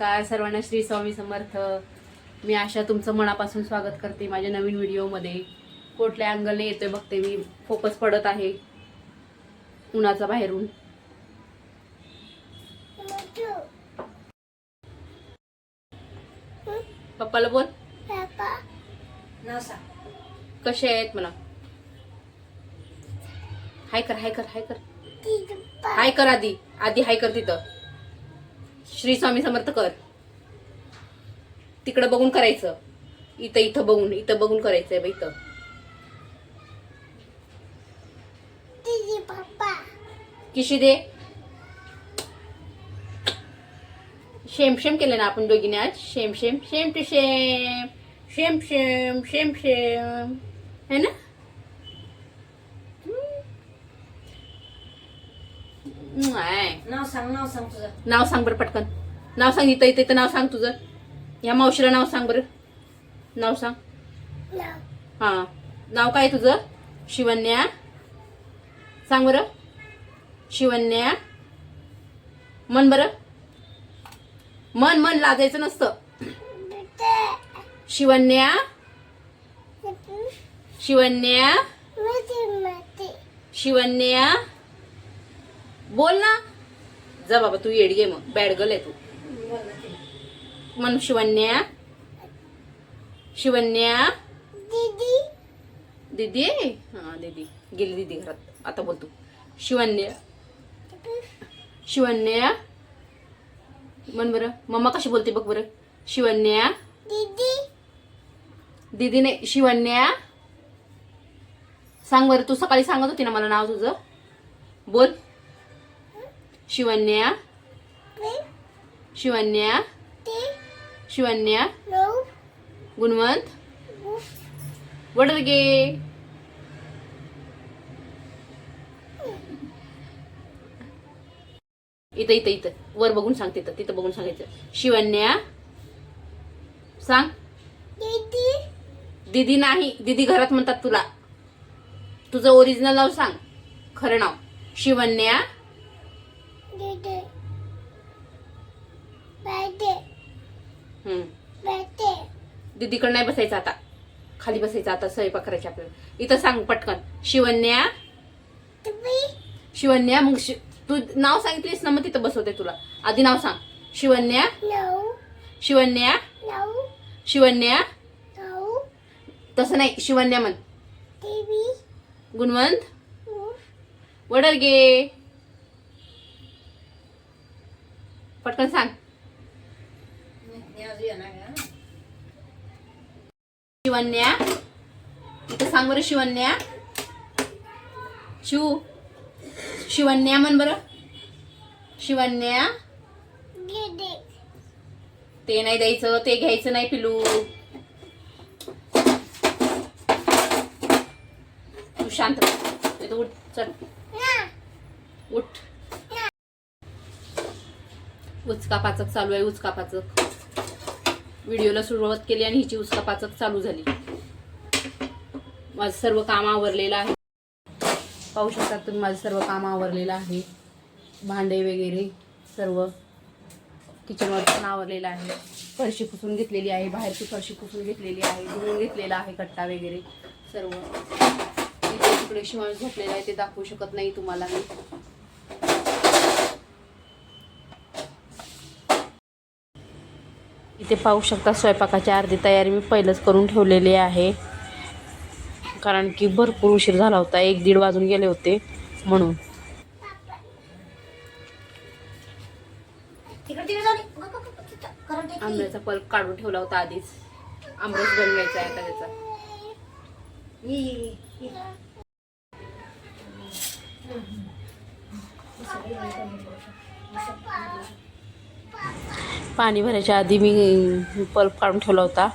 नमस्कार सर्वांना श्री स्वामी समर्थ. मी आशा तुमचं मनापासून स्वागत करते माझ्या नवीन व्हिडिओमध्ये. कुठल्या अँगलने येतोय बघते मी. फोकस पडत आहे. उन्हाचा बाहेरून. पप्पाला बोल. कसे आहेत मला? हाय कर हाय कर हाय कर. हाय कर आधी. आधी हाय कर तिथं. श्री स्वामी समर्थ कर. तिकडं बघून करायचं. इथं इथं बघून इथं बघून करायचंय बा इथं. किशी दे? शेम शेम केलं ना आपण दोघीने आज? Same same same to same. Same same same same. है ना. नाही. नाव सांग नाव सांग तुझं. नाव सांग बरं पटकन. नाव सांग इथं इथं इथं नाव सांग तुझं. या मावशीला नाव सांग बरं. नाव सांग. हा. नाव काय तुझं? शिवन्या. सांग बरं. शिवन्या. मन बरं. मन मन लाजायचं नसतं. शिवन्या. शिवन्या. शिवन्या. बोल ना. जा बाबा तू येडगे मग. बॅड गर्ल आहे तू. मन शिवन्या शिवन्या दीदी. हा दीदी. गेली दीदी घरात. आता बोल तू शिवन्या शिवन्या मन बरं. मम्मा कशी बोलते बघ बरं. शिवन्या दीदी. नाही शिवन्या सांग बरं तू सकाळी सांगत होती ना मला नाव तुझं? बोल. शिवन्या शिवन्या शिवन्या गुणवंत? वडर गे इथं इथं इथं. वर बघून सांग तिथं तिथं बघून सांगायचं. शिवन्या सांग. दीदी. नाही दीदी घरात म्हणतात तुला. तुझं ओरिजिनल नाव सांग. खरं नाव. शिवन्या हम्म. दीदीकडे नाही बसायचं आता. खाली बसायचं आता स्वयंपाक करायची आपल्याला. इथं सांग पटकन. शिवन्या? शिवन्या मग शि- तू नाव सांगितलीस ना मग तिथं बसवते तुला. आधी नाव सांग. शिवन्या? शिवन्या? शिवन्या? तसं नाही. शिवन्या म्हण. गुणवंत? वडर पटकन सांग. शिवन्या. इथं सांग बरं शिवन्या. शिव. शिवन्या म्हण बरं. शिवन्या. ते नाही द्यायचं ते घ्यायचं नाही पिलू. तू शांत उठ चल. उठ. उचकापाचक चालू आहे उचकापाचक. व्हिडिओला सुरुवात केली आणि हिची उचकापाचक चालू झाली. माझं सर्व काम आवरलेलं आहे. पाहू शकता तुम्ही माझं सर्व काम आवरलेलं आहे. भांडे वगैरे सर्व किचनवर पण आवरलेलं आहे. फरशी पुसून घेतलेली आहे बाहेरची फरशी पुसून घेतलेली आहे धुवून घेतलेला आहे कट्टा वगैरे सर्व. इकडे तिकडे शिवाय झोपलेला आहे ते दाखवू शकत नाही तुम्हाला मी. इथे पाहू शकता स्वयंपाकाची अर्धी तयारी मी पहिलंच करून ठेवलेली आहे. कारण की भरपूर उशीर झाला होता एक दीड वाजून गेले होते म्हणून. आंब्याचा पल्प काढून ठेवला होता आधीच. आंबरस बनवायचा आहे आता त्याचा. पाणी भरायच्या आधी मी पल्प काढून ठेवला होता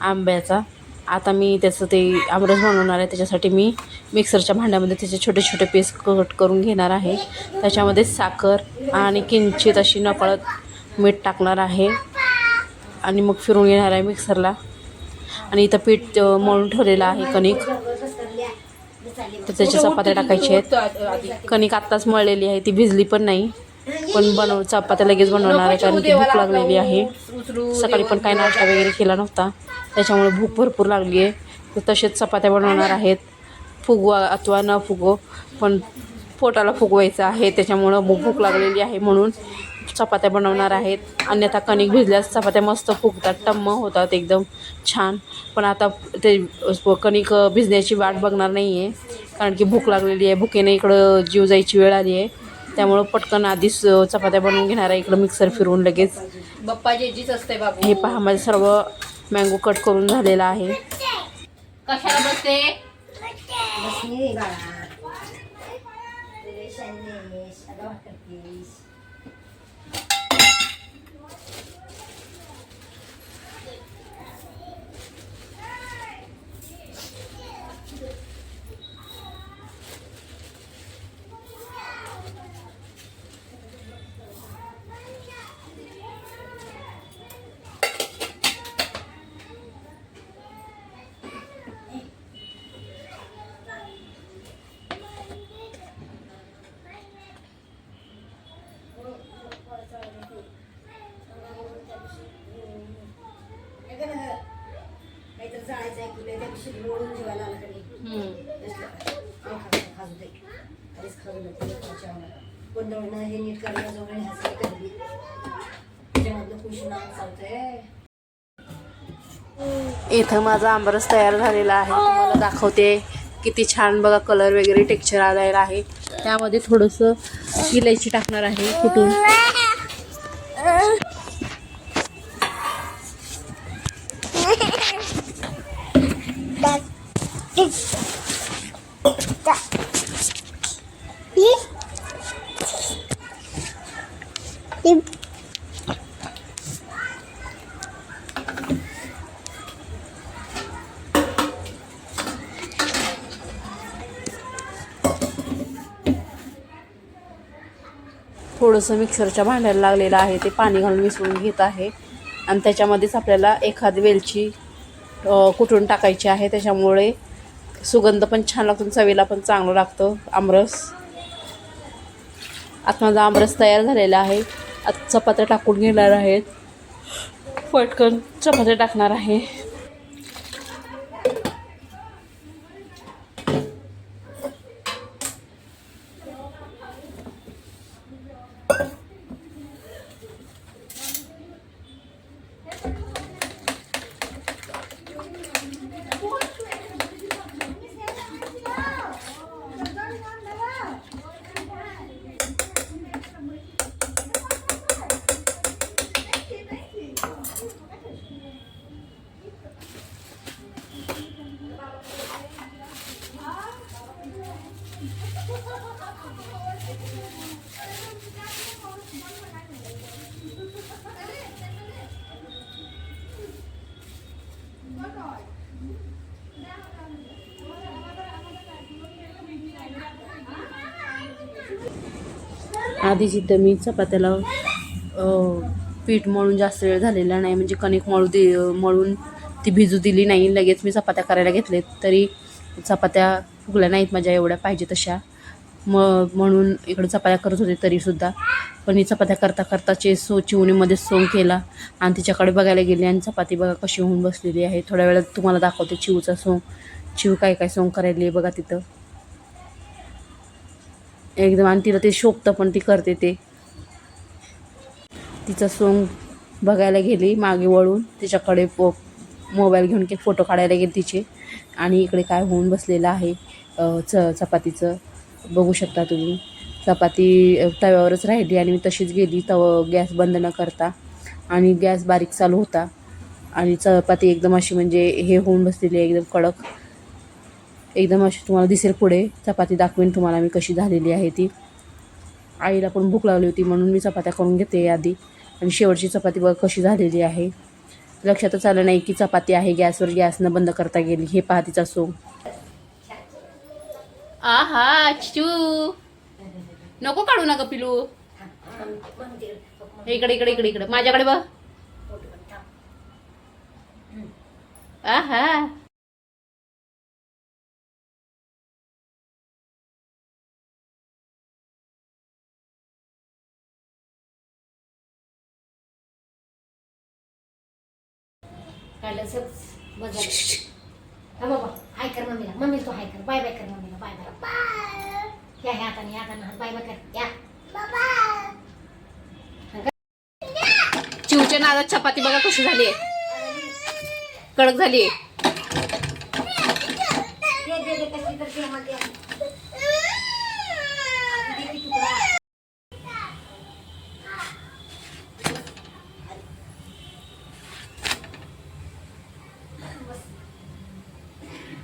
आंब्याचा. आता मी त्याचं ते आमरस बनवणार आहे त्याच्यासाठी मी मिक्सरच्या भांड्यामध्ये त्याचे छोटे छोटे पीस कट करून घेणार आहे. त्याच्यामध्ये साखर आणि किंचित अशी नकळत मीठ टाकणार आहे. आणि मग फिरून घेणार आहे मिक्सरला. आणि इथं पीठ मळून ठेवलेलं आहे कणिक. तर त्याच्या चपात्या टाकायचे आहेत. कणिक आत्ताच मळलेली आहे ती भिजली पण नाही. पण बनव चपात्या लगेच बनवणार आहे कारण की भूक लागलेली आहे. सकाळी पण काही नाश्ता वगैरे केला नव्हता. त्याच्यामुळे भूक भरपूर लागली आहे. तर तसेच चपात्या बनवणार आहेत. फुगवा अथवा न फुगो पण पोटाला फुगवायचं आहे. त्याच्यामुळं भूक भूक लागलेली आहे म्हणून चपात्या बनवणार आहेत. अन्यथा कणिक भिजल्यास चपात्या मस्त फुगतात टम्म होतात एकदम छान. पण आता ते कणिक भिजण्याची वाट बघणार नाही आहे कारण की भूक लागलेली आहे. भुकेने इकडं जीव जायची वेळ आली आहे. त्यामुळं पटकन आधीच चपात्या बनवून घेणार आहे. इकडं मिक्सर फिरवून लगेच. बाप्पा जेजीच असते बाबू. हे पहा माझं सर्व मँगो कट करून झालेलं आहे. कशाला बसते. जेवायला आला खाजू दे. खाजू हे नीट त्याच्यामधलं कुशन चालतंय. इथं माझा आंबरस तयार झालेला आहे. तुम्हाला दाखवते किती छान बघा कलर वगैरे टेक्स्चर आलेला आहे. त्यामध्ये थोडंसं इलायची टाकणार आहे कुठून? थोडंसं मिक्सरच्या भांड्याला लागलेलं आहे ते पाणी घालून मिसळून घेत आहे. आणि त्याच्यामध्येच आपल्याला एखाद वेलची कुठून कुटून टाकायची आहे त्याच्यामुळे सुगंध पण छान लागतो चवीला पण चांगलं लागतं. आमरस. आता माझा आमरस तयार झालेला आहे. आता चपात्या टाकून घेणार आहेत. पटकन चपात्या टाकणार आहे. आधी जिथं मी चपात्याला पीठ मळून जास्त वेळ झालेला नाही. म्हणजे कणिक मळू दे मळून ती भिजू दिली नाही. लगेच मी चपात्या करायला घेतले तरी चपात्या फुगल्या नाहीत माझ्या एवढ्या पाहिजे तशा. म म्हणून इकडं चपात्या करत होते तरीसुद्धा पण ही चपात्या करता करताचे सो चिवणीमध्ये सोंग केला. आणि तिच्याकडे बघायला गेले आणि चपाती बघा कशी होऊन बसलेली आहे. थोड्या वेळात तुम्हाला दाखवते चिवचा सोंग. चिव काय काय सोंग करायली आहे बघा तिथं. एकदम. आणि तिला ते शोभतं पण ती करते ते. तिचं सोंग बघायला गेली मागे वळून. तिच्याकडे पो मोबाईल घेऊन की फोटो काढायला गेले तिचे. आणि इकडे काय होऊन बसलेलं आहे च चपातीचं. बघू शकता तुम्ही. चपाती तव्यावरच राहिली आणि मी तशीच गेली. तव गॅस बंद न करता. आणि गॅस बारीक चालू होता. आणि चपाती एकदम अशी म्हणजे हे होऊन बसलेली आहे एकदम कडक. एकदम अशी तुम्हाला दिसेल पुढे. चपाती दाखवेन तुम्हाला मी कशी झालेली आहे ती. आईला पण भूक लागली होती म्हणून मी चपात्या करून घेते आधी. आणि शेवटची चपाती बघ कशी झालेली आहे. लक्षातच आलं नाही की चपाती आहे गॅसवर गॅसनं बंद करता गेली. हे पाहतीच असो आहा चू नको काढू नका पिलू. इकडे इकडे इकडे इकडे. माझ्याकडे बघ. आहा. काढलं सगळं मजा. हा बाबा हाय कर मम्मीला. मम्मी तो हाय कर. बाय बाय कर मम्मीला. Bye bye. या ह्या हाताने या हाताने बाय बाय कर. या. चिवच्या नादात चपाती बघा कशी झाली कडक झाली